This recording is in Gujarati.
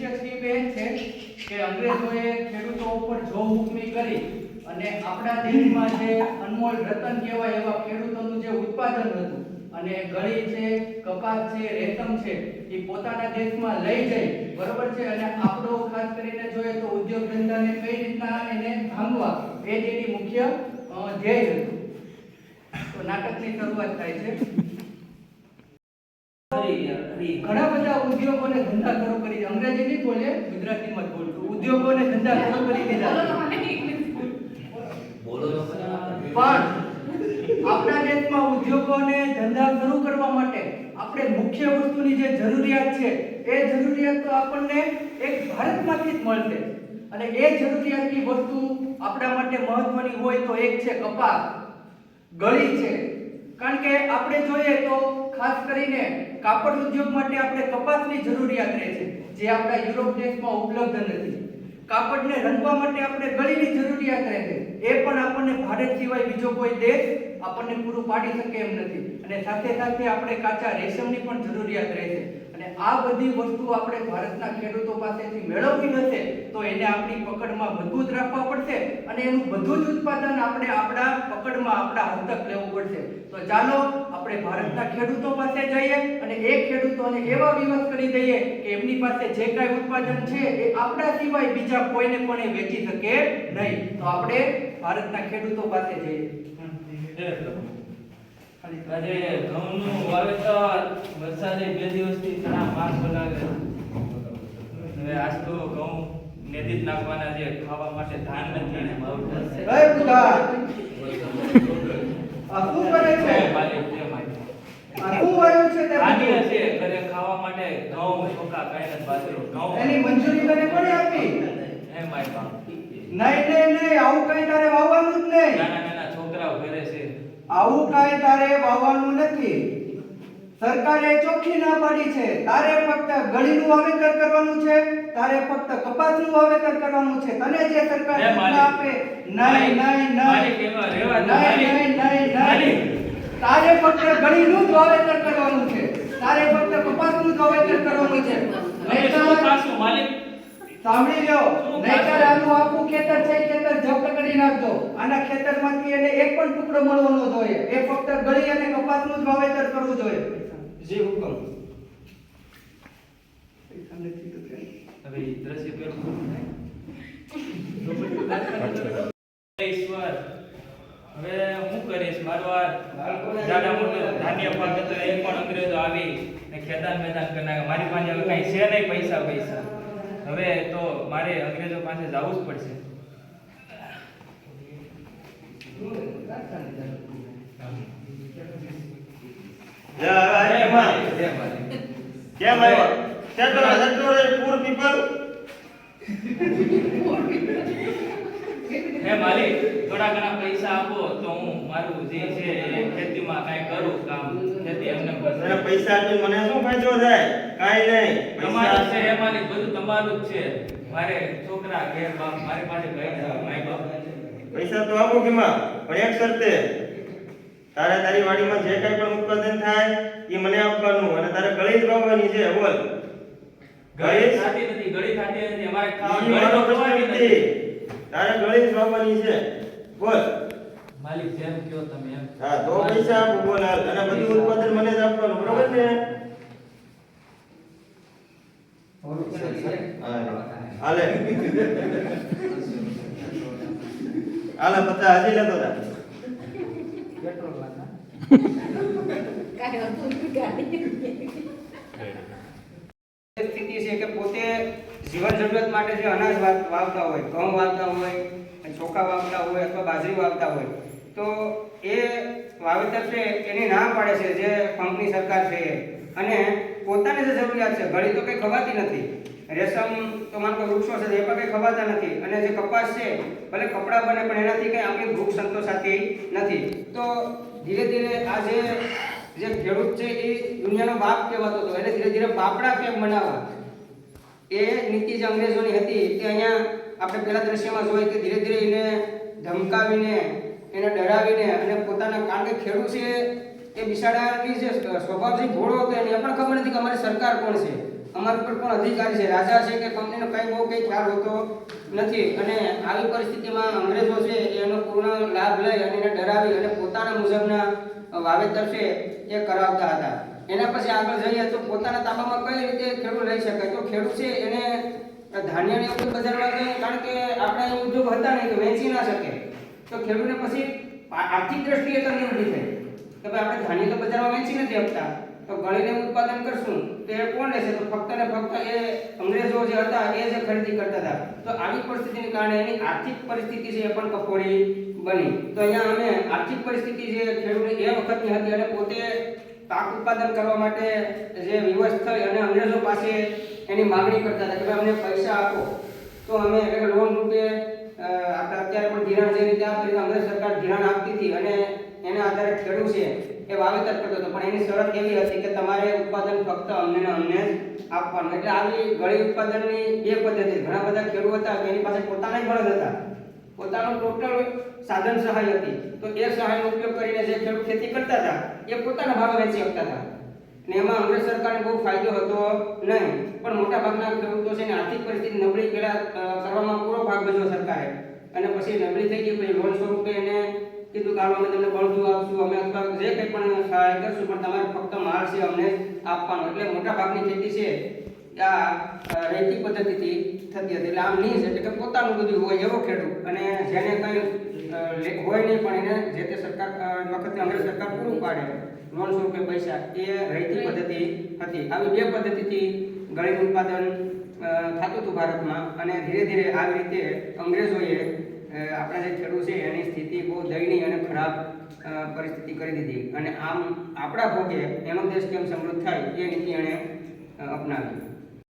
મુખ્ય સ્કીમ એ છે કે અંગ્રેજોએ ખેડૂતો ઉપર જો હુકમી કરી અને આપણા દેશમાં જે અનમોલ રતન કહેવાય એવા ખેડૂતોનું જે ઉત્પાદન હતું અને ગળી છે કપાસ છે રેશમ છે એ પોતાના દેશમાં લઈ જાય બરોબર છે? અને આપણો ખાસ કરીને જોઈએ તો ઉદ્યોગ ધંધાને કઈ રીતના એને ભાંગવા એ જ એની મુખ્ય ધ્યેય હતું. તો નાટકની શરૂઆત થાય છે. ઘણા બધા ઉદ્યોગો અને ધંધા શરૂ કરી નહીં બોલે ગુજરાતીમાં જ બોલતું. ઉદ્યોગો ધંધા શરૂ કરી દીધા. પણ આપણા દેશમાં ઉદ્યોગો ધંધા શરૂ કરવા માટે આપણે મુખ્ય વસ્તુની જે જરૂરિયાત છે એ જરૂરિયાત તો આપણને એક ભારતમાંથી જ મળશે. અને એ જરૂરિયાતની વસ્તુ આપણા માટે મહત્વની હોય તો એક છે કપાસ. ગળી છે. કારણ કે આપણે જોઈએ તો ખાસ કરીને કાપડ ઉદ્યોગ માટે આપણે કપાસની જરૂરિયાત રહે છે, જે આપણા યુરોપ દેશમાં ઉપલબ્ધ નથી. કાપડને રંગવા માટે આપણે ગળીની જરૂરિયાત રહે છે. એ પણ આપણને ભારત સિવાય બીજો કોઈ દેશ આપણને પૂરું પાડી શકે એમ નથી. અને સાથે સાથે આપણે કાચા રેશમની પણ જરૂરિયાત રહે છે. આ બધી વસ્તુ આપણે ભારતના ખેડૂતો પાસેથી મેળવવી હશે, તો એને આપણી પકડમાં મજબૂત રાખવા પડશે અને એનું બધું જ ઉત્પાદન આપણે આપણા પકડમાં આપણા હસ્તક લેવું પડશે. તો ચાલો, આપણે ભારતના ખેડૂતો પાસે જઈએ અને એ ખેડૂતોને એવા વિવશ કરી દઈએ કે એમની પાસે જે કાંઈ ઉત્પાદન છે એ આપણા સિવાય બીજા કોઈને પણ એ વેચી શકે નહીં. તો આપણે ભારતના ખેડૂતો પાસે જઈએ. આજે ઘઉંનું વાવેતર વરસાદે બે દિવસથી ઘણા માસ બનાવે હવે આજ તો ઘઉં નેદી જ નાખવાના છે ખાવા માટે ધાન નથી ને માવઠું છે. છે? વાયુ છે તે છે ઘરે ખાવા માટે ઘઉં ચોખા કાંઈ નથી બાજરો ઘઉં. એની મંજૂરી તને કોણે આપી? હે માય બાપ. નહીં નહીં નહીં આવું કઈ તારે વાવવાનું જ નહીં નાના નાના છોકરાઓ ઘરે છે આવું કાંઈ તારે વાવવાનું નથી. સરકારે ચોખ્ખી ના પાડી છે. તારે ફક્ત ગળીનું વાવેતર કરવાનું છે તારે ફક્ત કપાસનું વાવેતર કરવાનું છે. તને જે સરકાર સૂચના આપે નહીં નહીં નહીં નહીં નહીં નહીં તારે ફક્ત ગળીનું જ વાવેતર કરવાનું છે. તારે ફક્ત કપાસનું જ વાવેતર કરવાનું છે. માલિક? સાંભળી લો નહીતર આનું આખું ખેતર છે ખેતર જપ્ત કરી નાખજો આના ખેતરમાંથી એને એક પણ ટુકડો મળવો ન જોઈએ. એ ફક્ત ગળી અને કપાસનું જ વાવેતર કરવું જોઈએ. જે હુકમ હવે દ્રશ્ય પેલું ઈશ્વર હવે હું કરીશ મારો આ જાડા મોટો ધાન્ય પાક હતો એ પણ અંગ્રેજો આવી ને ખેદાન મેદાન કરી. મારી પાસે હવે કઈ છે નહીં પૈસા પૈસા. હવે તો મારે અંગ્રેજો પાસે જવું જ પડશે. કેમ આવ્યો? પૂર પીપલ. હે માલિક થોડા ઘણા પૈસા આપો તો હું મારું જે છે ખેતીમાં કાંઈ કરું કામ. ખેતી એમને પૈસા આપીને મને શું ફાયદો થાય? કાંઈ નહીં. તમારું છે માલિક બધું તમારું જ છે. મારે છોકરા ઘેર બાપ મારી પાસે કઈ માય બાપ પૈસા તો આપો કેમાં પણ એક શરતે તારે તારી વાડીમાં જે કાઈ પણ ઉત્પાદન થાય એ મને આપવાનું અને તારે ગળી જ વાવવાની છે બોલ. ગળી ખાતી નથી ગળી ખાતી નથી અમારે ખાવાનું તારે ગળી જ વાવવાની છે. બોલ. માલિક જેમ કયો તમે એમ. હા તો પૈસા આપો બોલ હાલ. અને બધું ઉત્પાદન મને જ આપવાનું બરોબર ને? હા, હાલે. હાલે પચાસ હજી લેતો જા. સ્થિતિ છે કે પોતે જીવન જરૂરિયાત માટે જે અનાજ વા- વાવતા હોય ઘઉં વાવતા હોય ચોખા વાવતા હોય અથવા બાજરી વાવતા હોય, તો એ વાવેતર છે એની ના પાડે છે જે કંપની સરકાર છે અને પોતાની જે જરૂરિયાત છે ઘડી તો કંઈ ખવાતી નથી. રેશમ તો માન કે વૃક્ષો છે એ પણ કંઈ ખવાતા નથી. અને જે કપાસ છે, ભલે કપડાં બને, પણ એનાથી કંઈ આપણી ભૂખ સંતોષાતી નથી. તો ધીરે ધીરે આ જે જે ખેડૂત છે, એ દુનિયાનો બાપ કહેવાતો હતો. એને ધીરે ધીરે બાપડા કેમ બનાવવા? એ નીતિ જે અંગ્રેજોની હતી તે અહીંયા આપણે પહેલા દ્રશ્યમાં જોઈએ કે ધીરે ધીરે એને ધમકાવીને, એને ડરાવીને અને પોતાના કારણ કે ખેડૂત છે એ બિસાડાની જે સ્વભાવ છે ઘોડો હતો, એને પણ ખબર નથી કે અમારી સરકાર કોણ છે. અમારા ઉપર પણ અધિકારી છે, રાજા છે કે કંપનીનો કંઈ બહુ કંઈ ખ્યાલ હોતો નથી. અને આવી પરિસ્થિતિમાં અંગ્રેજો છે એનો પૂર્ણ લાભ લઈ અને એને ડરાવી અને પોતાના મુજબના વાવેતર છે એ કરાવતા હતા. એના પછી આગળ જઈએ તો પોતાના તાબામાં કઈ રીતે ખેડૂત લઈ શકાય તો ખેડૂત છે એને ધાન્યને એવું બજારમાં કંઈ કારણ કે આપણા ઉદ્યોગ હતા નહીં તો વેચી ના શકે. તો ખેડૂતને પછી આર્થિક દ્રષ્ટિએ તો ઊભી થાય. કે ભાઈ આપણે ધાન્ય તો બજારમાં વેચી નથી આપતા. તો ગળીને ઉત્પાદન કરશું તો એ કોણ લેશે? તો ફક્ત ને ફક્ત એ અંગ્રેજો જે હતા એ જ ખરીદી કરતા હતા. તો આવી પરિસ્થિતિને કારણે એની આર્થિક પરિસ્થિતિ છે એ પણ કફોડી બની. તો અહીંયા અમે આર્થિક પરિસ્થિતિ જે ખેડૂતની એ વખતની હતી અને પોતે પાક ઉત્પાદન કરવા માટે જે વિવશ થઈ અને અંગ્રેજો પાસે એની માંગણી કરતા હતા કે ભાઈ અમને પૈસા આપો. તો અમે એટલે લોન રૂપે આપણે અત્યારે પણ ધિરાણ જે રીતે આપી અંગ્રેજ સરકાર ધિરાણ આપતી હતી અને એના આધારે ખેડૂત છે એ વાવેતર કરતો હતો. પણ એની શરત એવી હતી કે તમારે ઉત્પાદન ફક્ત અમને અમને જ આપવાનું. એટલે આવી ગળી ઉત્પાદનની બે પદ્ધતિ. ઘણા બધા ખેડૂત હતા કે એની પાસે પોતાના જ હતા. પોતાનું ટોટલ સાધન સહાય હતી. તો એ સહાયનો ઉપયોગ કરીને જે ખેડૂત ખેતી કરતા હતા, એ પોતાના ભાવે વેચી શકતા હતા. ને એમાં અંગ્રેજ સરકારને બહુ ફાયદો હતો નહીં, પણ મોટા ભાગના ખેડૂતો છે ને આર્થિક પરિસ્થિતિ નબળી પેલા કરવામાં પૂરો ભાગ ભજવ્યો સરકારે. અને પછી નબળી થઈ ગઈ, પછી લોન સ્વરૂપે એને કીધું કે અમે તમને ભણતું આપશું, અમે અથવા જે કંઈ પણ સહાય કરશું, પણ તમારે ફક્ત માલ છે અમને આપવાનો. એટલે મોટા ભાગની ખેતી છે આ રેતી પદ્ધતિથી થતી હતી. એટલે આમ નહીં એટલે કે પોતાનું બધું હોય એવો ખેડૂત. અને જેને કંઈ હોય નહીં, પણ એને જે તે સરકાર વખતે અંગ્રેજ સરકાર પૂરું પાડે લોન સ્વરૂપે પૈસા, એ રહેતી પદ્ધતિ હતી. આવી બે પદ્ધતિથી ગળીનું ઉત્પાદન થતું હતું ભારતમાં. અને ધીરે ધીરે આવી રીતે અંગ્રેજોએ આપણા જે ખેડૂત છે, એની સ્થિતિ બહુ દયનીય અને ખરાબ પરિસ્થિતિ કરી દીધી. અને આમ આપણા ભોગે એનો દેશ કેમ સમૃદ્ધ થાય, એ નીતિ એણે અપનાવી.